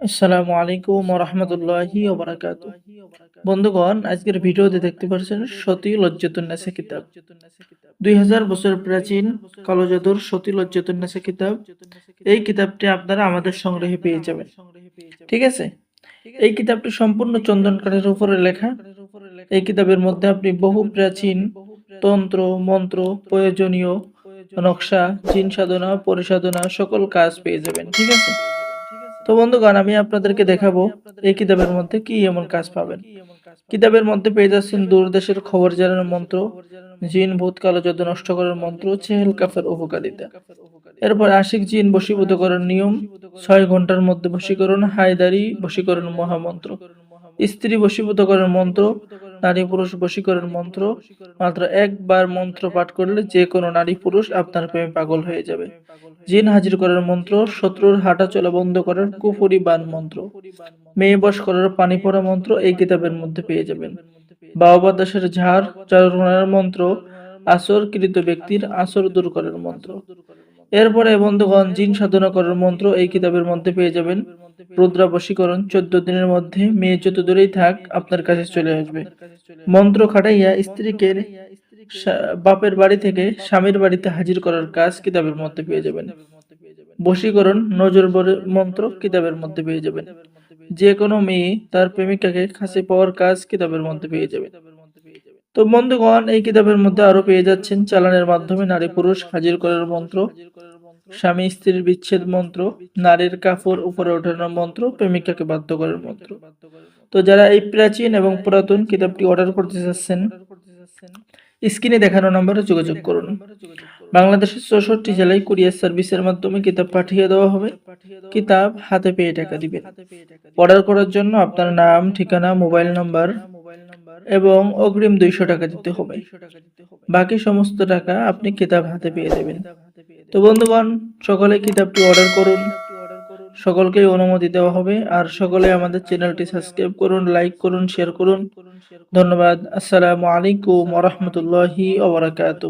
আসসালামু আলাইকুম রহমতুল্লাহি বন্ধুগণ, আজকের ভিডিওতে দেখতে পাচ্ছেন সতী লজ্জাতুন্নাসা কিতাব। দুই হাজার বছর প্রাচীন কালোজাদুর সতী লজ্জাতুন্নাসা কিতাব। এই কিতাবটি আপনারা আমাদের সংগ্রহে পেয়ে যাবেন। ঠিক আছে? এই কিতাবটি সম্পূর্ণ চন্দন কাঠের উপরে লেখা। এই কিতাবের মধ্যে আপনি বহু প্রাচীন তন্ত্র, মন্ত্র, প্রয়োজনীয় নকশা, জিন সাধনা, পরিসাধনা সকল কাজ পেয়ে যাবেন। ঠিক আছে? তো বন্ধুগণ, আমি আপনাদেরকে দেখাবো এই কিতাবের মধ্যে কি এমন কাজ পাবেন। কিতাবের মধ্যে পেয়ে যাচ্ছেন দূরদেশের খবর জানানোর মন্ত্র, জিন ভূত কালো যত নষ্ট করার মন্ত্র, চেহেল কাফের উপকারিতা। এরপর আশিক জিন বশীভূত করার নিয়ম, ছয় ঘণ্টার মধ্যে বশীকরণ, হায়দারি বশীকরণ মহামন্ত্র। স্ত্রী বশীভূত করার মন্ত্র নারী পুরুষ বশীকরণ মন্ত্র, মাত্র একবার মন্ত্র পাঠ করলে যে কোনো নারী পুরুষ আপনার প্রেমে পাগল হয়ে যাবে। জিন হাজির করার মন্ত্র, শত্রুর হাঁটা চলা বন্ধ করার কুফুরি বান মন্ত্র, মেয়ে বস করার পানি পড়া মন্ত্র এই কিতাবের মধ্যে পেয়ে যাবেন। বাবা দাসের ঝাড় চারণার মন্ত্র আসর কৃত ব্যক্তির আসর দূর করার মন্ত্র। এরপরে বন্ধুগণ, জিন সাধনা করার মন্ত্র এই কিতাবের মধ্যে পেয়ে যাবেন। রুদ্রা বশীকরণ চোদ্দ দিনের মধ্যে, মেয়ে যত দূরেই থাক, আপনার কাছে চলে আসবে। মন্ত্র খাটাইয়া স্ত্রীকে বাপের বাড়ি থেকে স্বামীর বাড়িতে হাজির করার কাজ কিতাবের মধ্যে পেয়ে যাবেন। বশীকরণ নজর মন্ত্র কিতাবের মধ্যে পেয়ে যাবেন। যে কোনো মেয়ে তার প্রেমিকাকে খাসি পাওয়ার কাজ কিতাবের মধ্যে পেয়ে যাবে তো বন্ধুগণ, এই কিতাবের মধ্যে আরও পেয়ে যাচ্ছেন চালানের মাধ্যমে নারী পুরুষ হাজির করার মন্ত্র। স্বামী স্ত্রীর বিচ্ছেদ মন্ত্র, নারীর কাপড় উপরে ওঠানোর মন্ত্র, প্রেমিকাকে বাধ্য করার মন্ত্র। তো যারা এই প্রাচীন এবং পুরাতন কিতাবটি অর্ডার করতে চাচ্ছেন, স্ক্রিনে দেখানো নম্বরে যোগাযোগ করুন। বাংলাদেশের চৌষট্টি জেলায় কুরিয়ার সার্ভিসের মাধ্যমে কিতাব পাঠিয়ে দেওয়া হবে। কিতাব হাতে পেয়ে টাকা দিবেন। অর্ডার করার জন্য আপনার নাম, ঠিকানা, মোবাইল নাম্বার এবং অগ্রিম দুইশো টাকা দিতে হবে। বাকি সমস্ত টাকা আপনি কিতাব হাতে পেয়ে দেবেন। তো বন্ধুবান সকলে কিতাবটি অর্ডার করুন। সকলকেই অনুমতি দেওয়া হবে। আর সকলে আমাদের চ্যানেলটি সাবস্ক্রাইব করুন লাইক করুন শেয়ার করুন। ধন্যবাদ। আসসালামু আলাইকুম ওরহমতুল্লাহি ওবরাকাতু